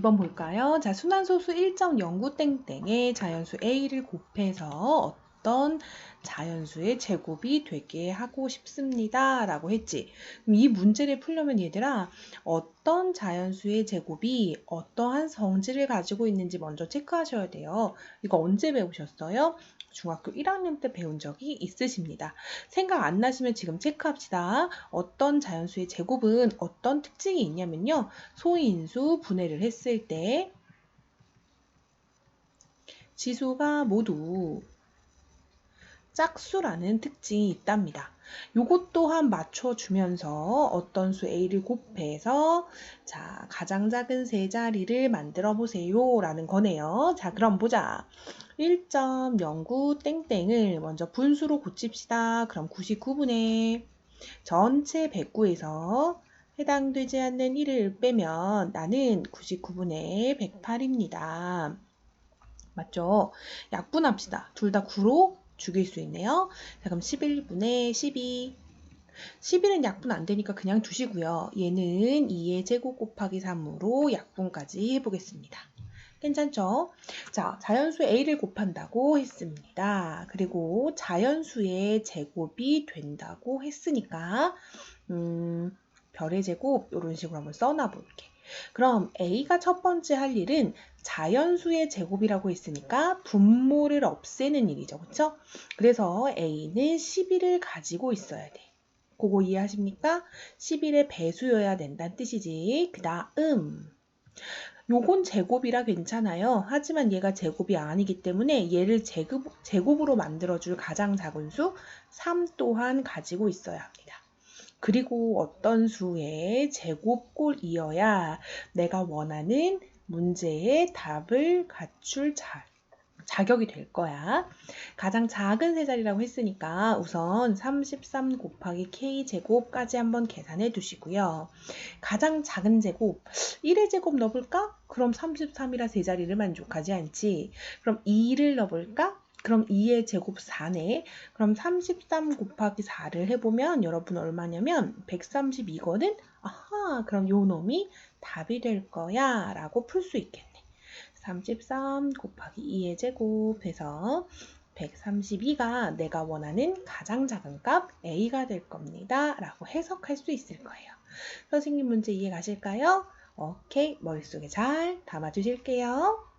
2번 볼까요? 자, 순환소수 1.09땡땡의 자연수 a를 곱해서 어떤 자연수의 제곱이 되게 하고 싶습니다. 라고 했지. 이 문제를 풀려면 얘들아, 어떤 자연수의 제곱이 어떠한 성질을 가지고 있는지 먼저 체크하셔야 돼요. 이거 언제 배우셨어요? 중학교 1학년 때 배운 적이 있으십니다. 생각 안 나시면 지금 체크합시다. 어떤 자연수의 제곱은 어떤 특징이 있냐면요. 소인수 분해를 했을 때 지수가 모두 짝수라는 특징이 있답니다. 요것 또한 맞춰주면서 어떤 수 a를 곱해서 자 가장 작은 세 자리를 만들어 보세요 라는 거네요. 자 그럼 보자. 1.09 땡땡을 먼저 분수로 고칩시다. 그럼 99분의 전체 109에서 해당되지 않는 1을 빼면 나는 99분의 108입니다. 맞죠? 약분합시다. 둘 다 9로 죽일 수 있네요. 자, 그럼 11분의 12. 11은 약분 안 되니까 그냥 두시고요. 얘는 2의 제곱 곱하기 3으로 약분까지 해보겠습니다. 괜찮죠? 자, 자연수 a를 곱한다고 했습니다. 그리고 자연수의 제곱이 된다고 했으니까 음, 별의 제곱 이런 식으로 한번 써놔 볼게. 그럼 a가 첫 번째 할 일은 자연수의 제곱이라고 했으니까 분모를 없애는 일이죠. 그쵸? 그래서 a는 11을 가지고 있어야 돼. 그거 이해하십니까? 11의 배수여야 된다는 뜻이지. 그 다음 요건 제곱이라 괜찮아요. 하지만 얘가 제곱이 아니기 때문에 얘를 제곱, 제곱으로 만들어줄 가장 작은 수 3 또한 가지고 있어야 합니다. 그리고 어떤 수의 제곱꼴이어야 내가 원하는 문제의 답을 갖출 자, 자격이 될 거야. 가장 작은 세 자리라고 했으니까 우선 33 곱하기 k제곱까지 한번 계산해 두시고요. 가장 작은 제곱, 1의 제곱 넣어볼까? 그럼 33이라 세 자리를 만족하지 않지. 그럼 2를 넣어볼까? 그럼 2의 제곱 4네. 그럼 33 곱하기 4를 해보면 여러분 얼마냐면 132거든? 아하, 그럼 요 놈이 답이 될 거야 라고 풀 수 있겠네. 33 곱하기 2의 제곱 해서 132가 내가 원하는 가장 작은 값 A가 될 겁니다. 라고 해석할 수 있을 거예요. 선생님 문제 이해 가실까요? 오케이, 머릿속에 잘 담아 주실게요.